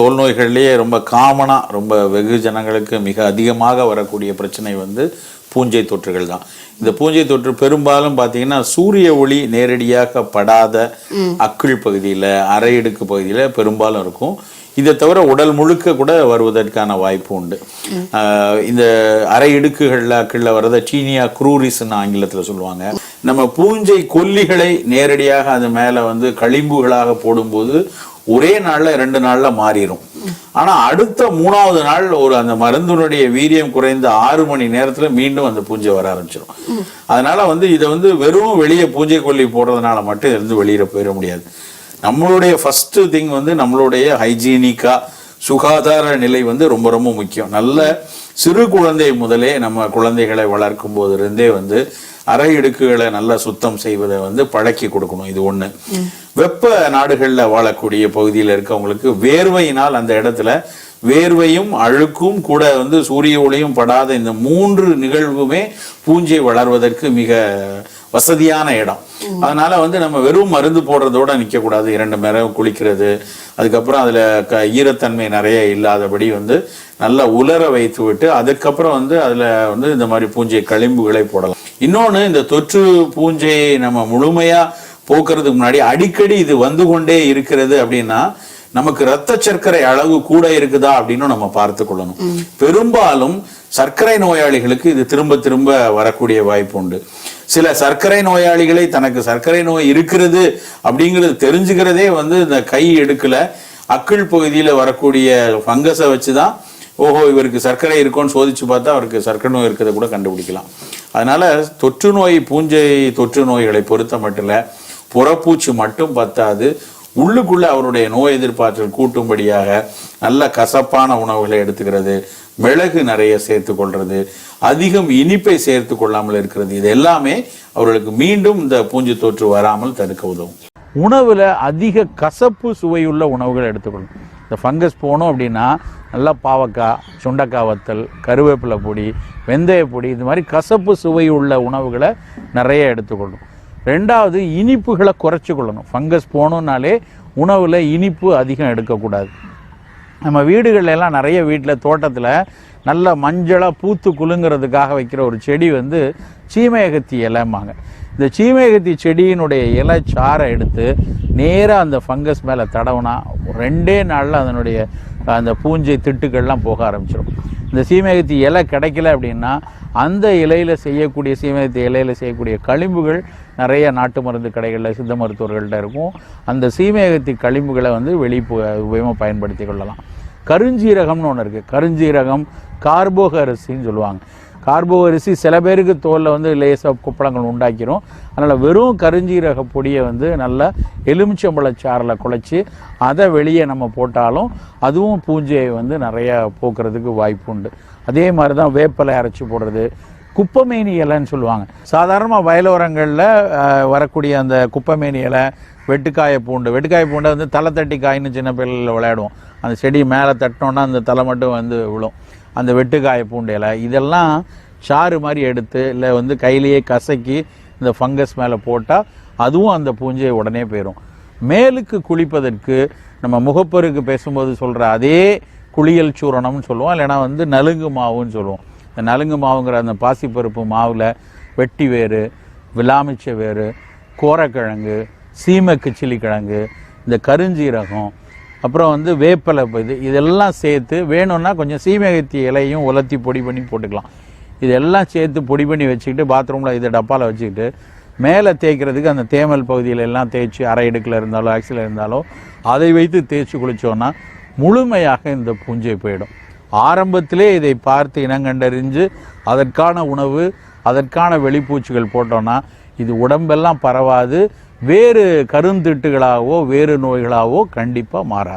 தோல் நோய்கள்லேயே ரொம்ப காமனாக ரொம்ப வெகு ஜனங்களுக்கு மிக அதிகமாக வரக்கூடிய பிரச்சனை வந்து பூஞ்சை தொற்றுகள் தான். இந்த பூஞ்சை தொற்று பெரும்பாலும் பார்த்தீங்கன்னா சூரிய ஒளி நேரடியாக படாத அக்கிள் பகுதியில் அரையிடுக்கு பகுதியில் பெரும்பாலும் இருக்கும். இதை தவிர உடல் முழுக்க கூட வருவதற்கான வாய்ப்பு உண்டு. இந்த அரை இடுக்குகளில் அக்கிளில் வரத டீனியா குரூரிஸ்ன்னு ஆங்கிலத்தில் சொல்லுவாங்க. நம்ம பூஞ்சை கொல்லிகளை நேரடியாக அது மேலே வந்து களிம்புகளாக போடும்போது ஒரே நாள்ல ரெண்டு நாள்ல மாறிடும் ஆனா அடுத்த மூணாவது நாள் ஒரு அந்த மருந்தினுடைய வீரியம் குறைந்த ஆறு மணி நேரத்துல மீண்டும் அந்த பூஞ்சை வர ஆரம்பிச்சிடும் அதனால வந்து இதை வந்து வெறும் வெளியே பூஞ்சை கொல்லி போடுறதுனால மட்டும் இருந்து வெளியில போயிட முடியாது. நம்மளுடைய ஃபர்ஸ்ட் திங் வந்து நம்மளுடைய ஹைஜீனிக்கா சுகாதார நிலை வந்து ரொம்ப ரொம்ப முக்கியம். நல்ல சிறு குழந்தை முதலே நம்ம குழந்தைகளை வளர்க்கும் போதிருந்தே வந்து அரை இடுக்குகளை நல்லா சுத்தம் செய்வதை வந்து பழக்கி கொடுக்கணும் இது ஒண்ணு. வெப்ப நாடுகளில் வாழக்கூடிய பகுதியில் இருக்கவங்களுக்கு வேர்வையினால் அந்த இடத்துல வேர்வையும் அழுக்கும் கூட வந்து சூரிய ஒளியும் படாத இந்த மூன்று நிகழ்வுமே பூஞ்சை வளர்வதற்கு மிக வசதியான இடம். அதனால வந்து நம்ம வெறும் மருந்து போடுறதோட நிற்கக்கூடாது இரண்டு நேரம் குளிக்கிறது அதுக்கப்புறம் அதில் க ஈரத்தன்மை நிறைய இல்லாதபடி வந்து நல்லா உலர வைத்து விட்டு அதுக்கப்புறம் வந்து அதில் வந்து இந்த மாதிரி பூஞ்சை களிம்புகளை போடலாம். இன்னொன்னு இந்த தொற்று பூஞ்சையை நம்ம முழுமையா போக்குறதுக்கு முன்னாடி அடிக்கடி இது வந்து கொண்டே இருக்கிறது அப்படின்னா நமக்கு ரத்த சர்க்கரை அளவு கூட இருக்குதா அப்படின்னு நம்ம பார்த்து கொள்ளணும். பெரும்பாலும் சர்க்கரை நோயாளிகளுக்கு இது திரும்ப திரும்ப வரக்கூடிய வாய்ப்பு உண்டு. சில சர்க்கரை நோயாளிகளை தனக்கு சர்க்கரை நோய் இருக்கிறது அப்படிங்கிறது தெரிஞ்சுக்கிறதே வந்து இந்த கை எடுக்கல அக்கிள் பகுதியில வரக்கூடிய ஃபங்கஸை வச்சுதான் ஓஹோ இவருக்கு சர்க்கரை இருக்கும்னு சோதிச்சு பார்த்தா அவருக்கு சர்க்கரை நோய் இருக்கிறத கூட கண்டுபிடிக்கலாம். அதனால தொற்று நோய் பூஞ்சை தொற்று நோய்களை பொறுத்த மட்டும் இல்லை புறப்பூச்சி மட்டும் பத்தாது. உள்ளுக்குள்ளே அவருடைய நோய் எதிர்ப்பாற்றல் கூட்டும்படியாக நல்ல கசப்பான உணவுகளை எடுத்துக்கிறது மிளகு நிறைய சேர்த்து கொள்வது அதிகம் இனிப்பை சேர்த்து கொள்ளாமல் இருக்கிறது. இது எல்லாமே அவர்களுக்கு மீண்டும் இந்த பூஞ்சை தொற்று வராமல் தடுக்க உதவும். உணவுல அதிக கசப்பு சுவையுள்ள உணவுகள் எடுத்துக்கொள்ளும். இந்த ஃபங்கஸ் போனோம் அப்படின்னா நல்லா பாவக்காய் சுண்டக்காய் வத்தல் கருவேப்பிலை பொடி வெந்தய பொடி இது மாதிரி கசப்பு சுவை உள்ள உணவுகளை நிறைய எடுத்துக்கொள்ளணும் ரெண்டாவது இனிப்புகளை குறைச்சிக்கொள்ளணும் ஃபங்கஸ் போகணுன்னாலே உணவில் இனிப்பு அதிகம் எடுக்கக்கூடாது. நம்ம வீடுகளெல்லாம் நிறைய வீட்டில் தோட்டத்தில் நல்ல மஞ்சளாக பூத்து குலுங்கிறதுக்காக வைக்கிற ஒரு செடி வந்து சீமையகத்தி இலைம்பாங்க. இந்த சீமையகத்தி செடியினுடைய இலை சாறை எடுத்து நேராக அந்த ஃபங்கஸ் மேலே தடவுனா ரெண்டே நாளில் அதனுடைய அந்த பூஞ்சை திட்டுக்கள்லாம் போக ஆரம்பிச்சிடும் இந்த சீமையகத்தி இலை கிடைக்கல அப்படின்னா அந்த இலையில் செய்யக்கூடிய சீமையகத்தி இலையில் செய்யக்கூடிய களிம்புகள் நிறைய நாட்டு மருந்து கடைகளில் சித்த மருத்துவர்கள்ட்ட இருக்கும். அந்த சீமையகத்தி களிம்புகளை வந்து வெளி உபயோகமாக பயன்படுத்தி கொள்ளலாம். கருஞ்சீரகம்னு ஒன்று இருக்குது கருஞ்சீரகம் கார்போகரிசின்னு சொல்லுவாங்க. கார்போ அரிசி சில பேருக்கு தோலில் வந்து லேசாக குப்பளங்கள் உண்டாக்கிரும். அதனால் வெறும் கருஞ்சீரக பொடியை வந்து நல்லா எலுமிச்சம்பழச்சாறில் குழைச்சி அதை வெளியே நம்ம போட்டாலும் அதுவும் பூஞ்சையை வந்து நிறையா போக்குறதுக்கு வாய்ப்பு உண்டு. அதே மாதிரி தான் வேப்பலை அரைச்சி போடுறது. குப்பமேனி இலைன்னு சொல்லுவாங்க. சாதாரணமாக வயலோரங்களில் வரக்கூடிய அந்த குப்பமேனி இலை வெட்டுக்காய பூண்டு. வெட்டுக்காய பூண்டை வந்து தலை தட்டி காயின்னு சின்ன பிள்ளைகளில் விளையாடுவோம். அந்த செடி மேலே தட்டினோன்னா அந்த தலை மட்டும் வந்து விழும். அந்த வெட்டுக்காய பூண்டு இலை இதெல்லாம் சாறு மாதிரி எடுத்து இல்லை வந்து கையிலேயே கசக்கி இந்த ஃபங்கஸ் மேலே போட்டால் அதுவும் அந்த பூஞ்சை உடனே போயிடும் மேலுக்கு குளிப்பதற்கு நம்ம முகப்பருக்கு பேசும்போது சொல்கிற அதே குளியல் சூரணம்னு சொல்லுவோம். இல்லைன்னா வந்து நலுங்கு மாவுன்னு சொல்லுவோம். இந்த நலுங்கு மாவுங்கிற அந்த பாசிப்பருப்பு மாவில் வெட்டி வேறு விலாமிச்ச வேறு கோரக்கிழங்கு சீமை கிச்சிலி கிழங்கு இந்த கருஞ்சீரகம் அப்புறம் வந்து வேப்பலை இது இதெல்லாம் சேர்த்து வேணும்னா கொஞ்சம் சீமகத்தி இலையும் உலர்த்தி பொடி பண்ணி போட்டுக்கலாம். இதெல்லாம் சேர்த்து பொடி பண்ணி வச்சுக்கிட்டு பாத்ரூமில் இதை டப்பாவில் வச்சுக்கிட்டு மேலே தேய்க்கிறதுக்கு அந்த தேமல் பகுதியில் எல்லாம் தேய்ச்சி அரை இடுக்கில் இருந்தாலோ ஆக்சில் இருந்தாலோ அதை வைத்து தேய்ச்சி குளிச்சோன்னா முழுமையாக இந்த பூஞ்சை போயிடும். ஆரம்பத்திலே இதை பார்த்து இனங்கண்டறிஞ்சு அதற்கான உணவு அதற்கான வெளிப்பூச்சிகள் போட்டோன்னா இது உடம்பெல்லாம் பரவாது வேறு கருந்திட்டுகளாகவோ வேறு நோய்களாகவோ கண்டிப்பாக மாறாது.